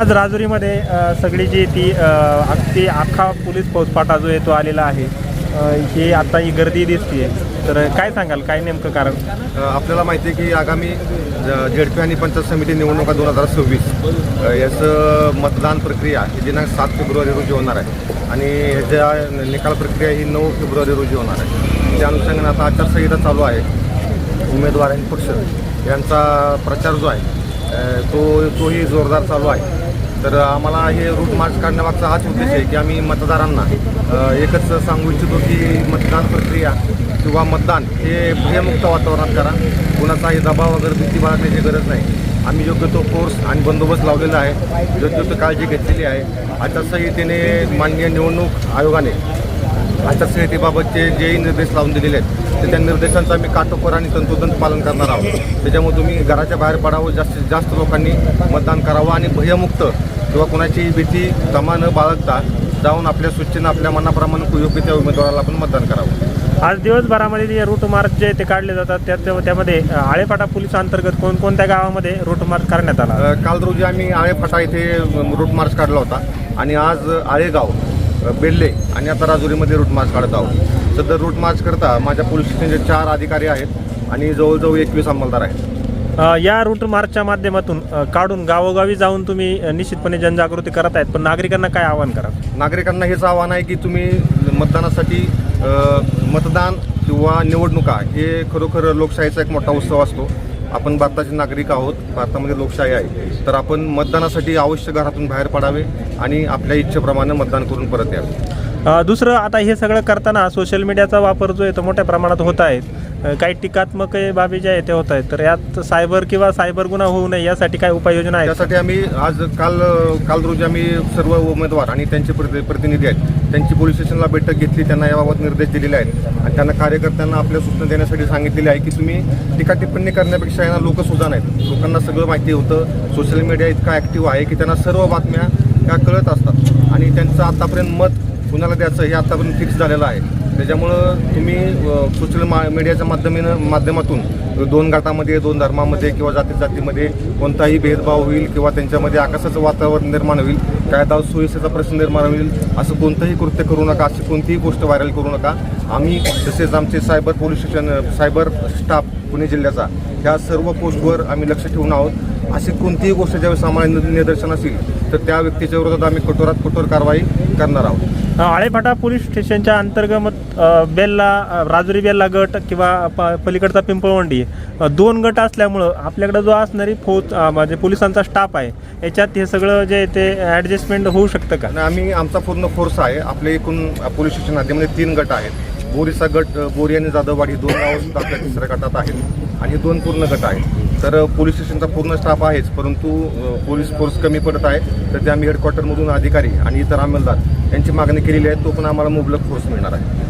आज राजुरीमध्ये सगळी जी ती अगदी अख्खा पोलीस फौजफाटा जो आहे तो आलेला आहे हे आता ही गर्दी दिसते तर काय सांगाल काय नेमकं कारण? आपल्याला माहिती आहे की आगामी झेडपी आणि पंचायत समिती निवडणुका दोन हजार सव्वीस याचं मतदान प्रक्रिया ही दिनांक सात फेब्रुवारी रोजी होणार आहे. आणि ह्याच्या निकाल प्रक्रिया ही नऊ फेब्रुवारी रोजी होणार आहे. त्या अनुषंगाने आता आचारसंहिता चालू आहे. उमेदवार आणि पक्ष यांचा प्रचार जो आहे तो तोही जोरदार चालू आहे. तर आम्हाला हे रूट मार्च काढण्यामागचा हाच उद्देश आहे की आम्ही मतदारांना एकच सांगू इच्छितो की मतदान प्रक्रिया किंवा मतदान हे भयमुक्त वातावरणात करा. कुणाचाही दबाव वगैरे भीती बाळगण्याची गरज नाही. आम्ही योग्य तो फोर्स आणि बंदोबस्त लावलेला आहे. योग्य तो काळजी घेतलेली आहे. आचारसंहितेने माननीय निवडणूक आयोगाने आचारसंहितेबाबतचे जेही निर्देश लावून दिलेले आहेत तर त्या निर्देशांचं आम्ही काटोकोर आणि तंतोतंत पालन करणार आहोत. त्याच्यामुळे तुम्ही घराच्या बाहेर पडावं जास्तीत जास्त लोकांनी मतदान करावं आणि भयमुक्त किंवा कोणाची भीती तमा न बाळगता जाऊन आपल्या सूचना आपल्या मनाप्रमाणे योग्य त्या उमेदवाराला आपण मतदान करावं. आज दिवसभरामध्ये जे रूट मार्च जे ते काढले जातात त्यात त्यामध्ये अ, आळेफाटा पोलीस अंतर्गत कोणकोणत्या गावामध्ये रूट मार्च करण्यात आला? काल रोजी आम्ही आळेफाटा इथे रूट मार्च काढला होता. आणि आज आळेगाव बेल्ले आणि आता राजुरीमध्ये रूट मार्च काढत आहोत. सध्या रूट मार्च करता माझ्या पोलीस स्टेशनचे चार अधिकारी आहेत आणि जवळजवळ एकवीस अंमलदार आहेत. या रूट मार्चच्या माध्यमातून काढून गावोगावी जाऊन तुम्ही निश्चितपणे जनजागृती करत आहेत. पण नागरिकांना काय आवाहन करा नागरिकांना हेच आव्हान आहे की तुम्ही मतदानासाठी मतदान किंवा निवडणुका हे खरोखर लोकशाहीचा एक मोठा उत्सव असतो. आपण भारताचे नागरिक आहोत भारतामध्ये लोकशाही आहे. तर आपण मतदानासाठी अवश्य घरातून बाहेर पडावे आणि आपल्या इच्छेप्रमाणे मतदान करून परत यावे. दुसरं आता हे सगळं करताना सोशल मीडियाचा वापर जो आहे तो मोठ्या प्रमाणात होत आहे. काही टीकात्मक बाबी ज्या आहेत त्या होत आहेत. तर यात सायबर किंवा सायबर गुन्हा होऊ नये यासाठी काय उपाययोजना आहेत? त्यासाठी आम्ही आज काल काल रोजी आम्ही सर्व उमेदवार आणि त्यांचे प्रति प्रतिनिधी आहेत. त्यांची पोलीस स्टेशनला बैठक घेतली त्यांना याबाबत निर्देश दिलेले आहेत. आणि त्यांना कार्यकर्त्यांना आपल्या सूचना देण्यासाठी सांगितलेले आहे की तुम्ही टीका टिप्पणी करण्यापेक्षा यांना लोक सुद्धा नाहीत. लोकांना सगळं माहिती होतं. सोशल मीडिया इतका ॲक्टिव्ह आहे की त्यांना सर्व बातम्या त्या कळत असतात. आणि त्यांचं आतापर्यंत मत कुणाला द्यायचं हे आतापर्यंत फिक्स झालेलं आहे. त्याच्यामुळं तुम्ही सोशल मा मीडियाच्या माध्यमेनं माध्यमातून दोन गटामध्ये दोन धर्मामध्ये किंवा जाती जातीमध्ये कोणताही भेदभाव होईल किंवा त्यांच्यामध्ये आकाशाचं वातावरण निर्माण होईल कायदा सुव्यवस्थेचा प्रश्न निर्माण होईल असं कोणतंही कृत्य करू नका अशी कोणतीही गोष्ट व्हायरल करू नका. आम्ही तसेच आमचे cyber police station cyber staff Pune जिल्ह्याचा ह्या सर्व पोस्टवर आम्ही लक्ष ठेवून आहोत. अशी कोणतीही गोष्ट ज्यावेळेस सामान्य निदर्शन असेल तर त्या व्यक्तीच्या विरोधात आम्ही कठोरात कठोर कारवाई करणार आहोत. आळेफाटा पोलीस स्टेशनच्या अंतर्गत बेल्ला राजुरी बेल्ला गट किंवा प- पलीकडचा पिंपळवंडी दोन गट असल्यामुळं आपल्याकडे जो असणारी फौज म्हणजे पोलिसांचा स्टाफ आहे याच्यात हे सगळं जे ते ॲडजस्टमेंट होऊ शकतं का? आम्ही आमचा पूर्ण फोर्स आहे. आपले एकूण पोलीस स्टेशन हद्दीमध्ये तीन गट आहेत. बोरीचा गट बोरी आणि जाधववाडी दोन गावं आपल्या तिसऱ्या गटात आहेत. आणि हे दोन पूर्ण गट आहेत. तर पोलीस स्टेशनचा पूर्ण स्टाफ आहेच परंतु पोलीस फोर्स कमी पडत आहे. तर ते आम्ही हेडक्वार्टरमधून अधिकारी आणि इतर अंमलदार यांची मागणी केलेली आहे तो पण आम्हाला मुबलक फोर्स मिळणार आहे.